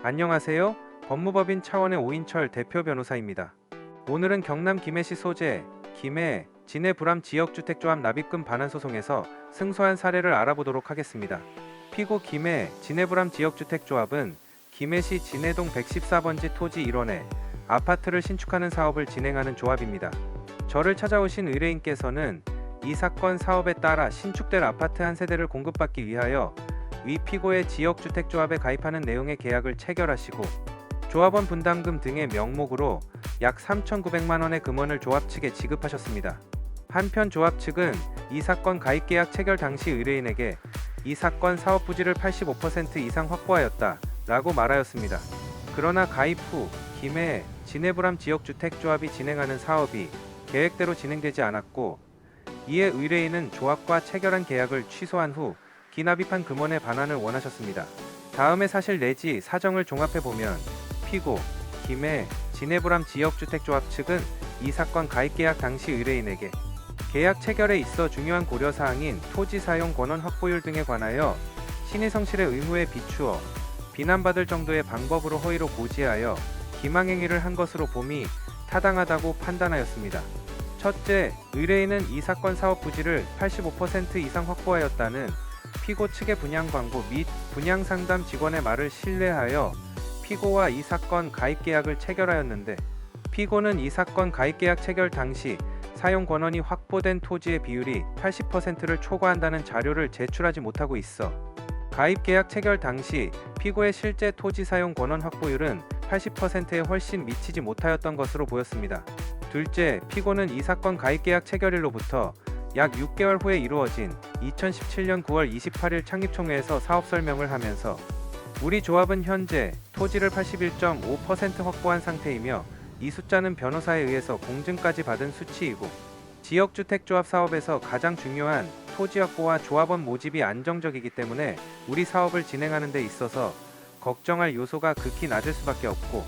안녕하세요. 법무법인 차원의 오인철 대표 변호사입니다. 오늘은 경남 김해시 소재 김해 진해 불암 지역주택조합 납입금 반환 소송에서 승소한 사례를 알아보도록 하겠습니다. 피고 김해 진해 불암 지역주택조합은 김해시 진해동 114번지 토지 1원에 아파트를 신축하는 사업을 진행하는 조합입니다. 저를 찾아오신 의뢰인께서는 이 사건 사업에 따라 신축될 아파트 한 세대를 공급받기 위하여 위 피고의 지역주택조합에 가입하는 내용의 계약을 체결하시고 조합원 분담금 등의 명목으로 약 3,900만 원의 금원을 조합 측에 지급하셨습니다. 한편 조합 측은 이 사건 가입 계약 체결 당시 의뢰인에게 이 사건 사업 부지를 85% 이상 확보하였다 라고 말하였습니다. 그러나 가입 후 김해 진해불암 지역주택조합이 진행하는 사업이 계획대로 진행되지 않았고 이에 의뢰인은 조합과 체결한 계약을 취소한 후 기납입한 금원의 반환을 원하셨습니다. 다음의 사실 내지 사정을 종합해 보면 피고 김해 진해불암 지역주택조합 측은 이 사건 가입 계약 당시 의뢰인에게 계약 체결에 있어 중요한 고려 사항인 토지 사용 권원 확보율 등에 관하여 신의 성실의 의무에 비추어 비난받을 정도의 방법으로 허위로 고지하여 기망행위를 한 것으로 봄이 타당하다고 판단하였습니다. 첫째, 의뢰인은 이 사건 사업 부지를 85% 이상 확보하였다는 피고 측의 분양 광고 및 분양 상담 직원의 말을 신뢰하여 피고와 이 사건 가입 계약을 체결하였는데 피고는 이 사건 가입 계약 체결 당시 사용 권한이 확보된 토지의 비율이 80%를 초과한다는 자료를 제출하지 못하고 있어 가입 계약 체결 당시 피고의 실제 토지 사용 권한 확보율은 80%에 훨씬 미치지 못하였던 것으로 보였습니다. 둘째, 피고는 이 사건 가입 계약 체결일로부터 약 6개월 후에 이루어진 2017년 9월 28일 창립총회에서 사업 설명을 하면서 우리 조합은 현재 토지를 81.5% 확보한 상태이며 이 숫자는 변호사에 의해서 공증까지 받은 수치이고 지역주택조합 사업에서 가장 중요한 토지 확보와 조합원 모집이 안정적이기 때문에 우리 사업을 진행하는 데 있어서 걱정할 요소가 극히 낮을 수밖에 없고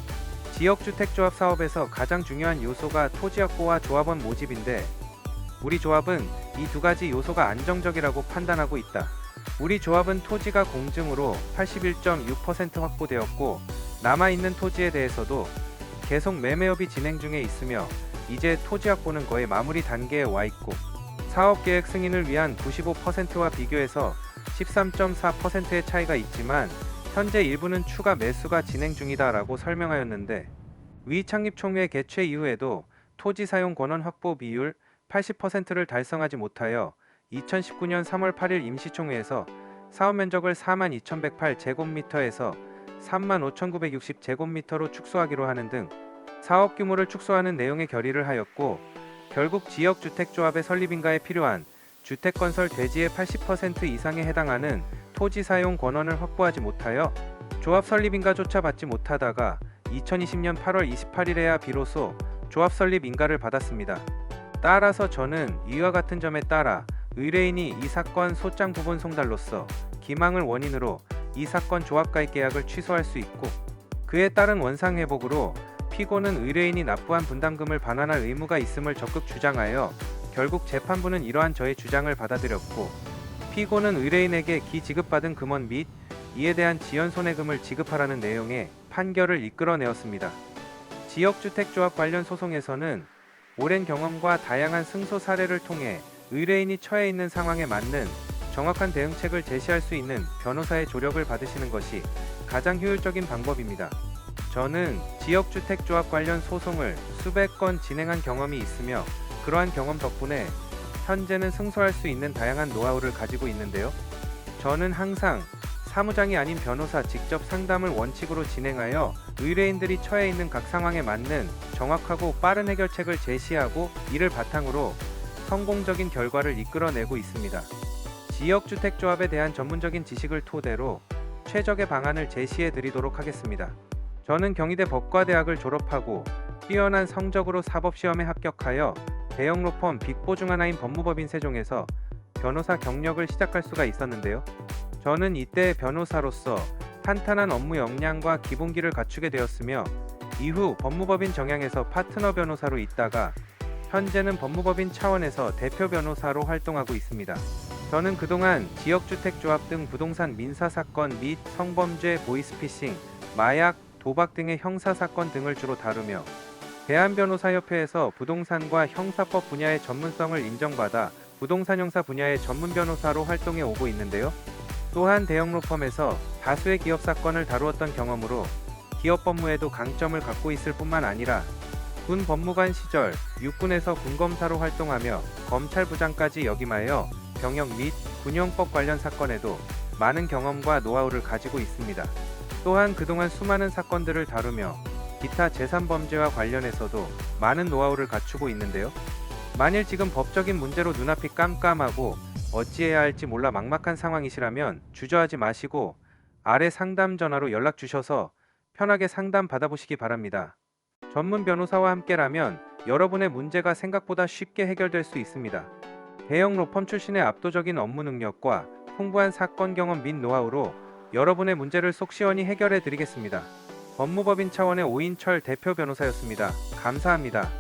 지역주택조합 사업에서 가장 중요한 요소가 토지 확보와 조합원 모집인데 우리 조합은 이 두 가지 요소가 안정적이라고 판단하고 있다. 우리 조합은 토지가 공증으로 81.6% 확보되었고 남아있는 토지에 대해서도 계속 매매업이 진행 중에 있으며 이제 토지 확보는 거의 마무리 단계에 와 있고 사업 계획 승인을 위한 95%와 비교해서 13.4%의 차이가 있지만 현재 일부는 추가 매수가 진행 중이다 라고 설명하였는데 위 창립총회 개최 이후에도 토지 사용 권한 확보 비율 80%를 달성하지 못하여 2019년 3월 8일 임시총회에서 사업 면적을 42,108제곱미터에서 35,960제곱미터로 축소하기로 하는 등 사업 규모를 축소하는 내용의 결의를 하였고 결국 지역 주택조합의 설립인가에 필요한 주택 건설 대지의 80% 이상에 해당하는 토지 사용 권한을 확보하지 못하여 조합 설립인가조차 받지 못하다가 2020년 8월 28일에야 비로소 조합 설립 인가를 받았습니다. 따라서 저는 이와 같은 점에 따라 의뢰인이 이 사건 소장 부분 송달로서 기망을 원인으로 이 사건 조합 가입 계약을 취소할 수 있고 그에 따른 원상 회복으로 피고는 의뢰인이 납부한 분담금을 반환할 의무가 있음을 적극 주장하여 결국 재판부는 이러한 저의 주장을 받아들였고 피고는 의뢰인에게 기 지급받은 금원 및 이에 대한 지연 손해금을 지급하라는 내용의 판결을 이끌어내었습니다. 지역주택조합 관련 소송에서는 오랜 경험과 다양한 승소 사례를 통해 의뢰인이 처해 있는 상황에 맞는 정확한 대응책을 제시할 수 있는 변호사의 조력을 받으시는 것이 가장 효율적인 방법입니다. 저는 지역주택조합 관련 소송을 수백 건 진행한 경험이 있으며 그러한 경험 덕분에 현재는 승소할 수 있는 다양한 노하우를 가지고 있는데요. 저는 항상 사무장이 아닌 변호사 직접 상담을 원칙으로 진행하여 의뢰인들이 처해 있는 각 상황에 맞는 정확하고 빠른 해결책을 제시하고 이를 바탕으로 성공적인 결과를 이끌어내고 있습니다. 지역주택조합에 대한 전문적인 지식을 토대로 최적의 방안을 제시해 드리도록 하겠습니다. 저는 경희대 법과대학을 졸업하고 뛰어난 성적으로 사법시험에 합격하여 대형 로펌 빅보 중 하나인 법무법인 세종에서 변호사 경력을 시작할 수가 있었는데요. 저는 이때 변호사로서 탄탄한 업무 역량과 기본기를 갖추게 되었으며 이후 법무법인 정양에서 파트너 변호사로 있다가 현재는 법무법인 차원에서 대표 변호사로 활동하고 있습니다. 저는 그동안 지역주택조합 등 부동산 민사사건 및 성범죄 보이스피싱, 마약, 도박 등의 형사 사건 등을 주로 다루며 대한변호사협회에서 부동산과 형사법 분야의 전문성을 인정받아 부동산 형사 분야의 전문 변호사로 활동해 오고 있는데요. 또한 대형 로펌에서 다수의 기업 사건을 다루었던 경험으로 기업 법무에도 강점을 갖고 있을 뿐만 아니라 군 법무관 시절 육군에서 군검사로 활동하며 검찰부장까지 역임하여 병역 및 군용법 관련 사건에도 많은 경험과 노하우를 가지고 있습니다. 또한 그동안 수많은 사건들을 다루며 기타 재산 범죄와 관련해서도 많은 노하우를 갖추고 있는데요. 만일 지금 법적인 문제로 눈앞이 깜깜하고 어찌해야 할지 몰라 막막한 상황이시라면 주저하지 마시고 아래 상담 전화로 연락 주셔서 편하게 상담 받아보시기 바랍니다. 전문 변호사와 함께라면 여러분의 문제가 생각보다 쉽게 해결될 수 있습니다. 대형 로펌 출신의 압도적인 업무 능력과 풍부한 사건 경험 및 노하우로 여러분의 문제를 속 시원히 해결해 드리겠습니다. 법무법인 차원의 오인철 대표 변호사였습니다. 감사합니다.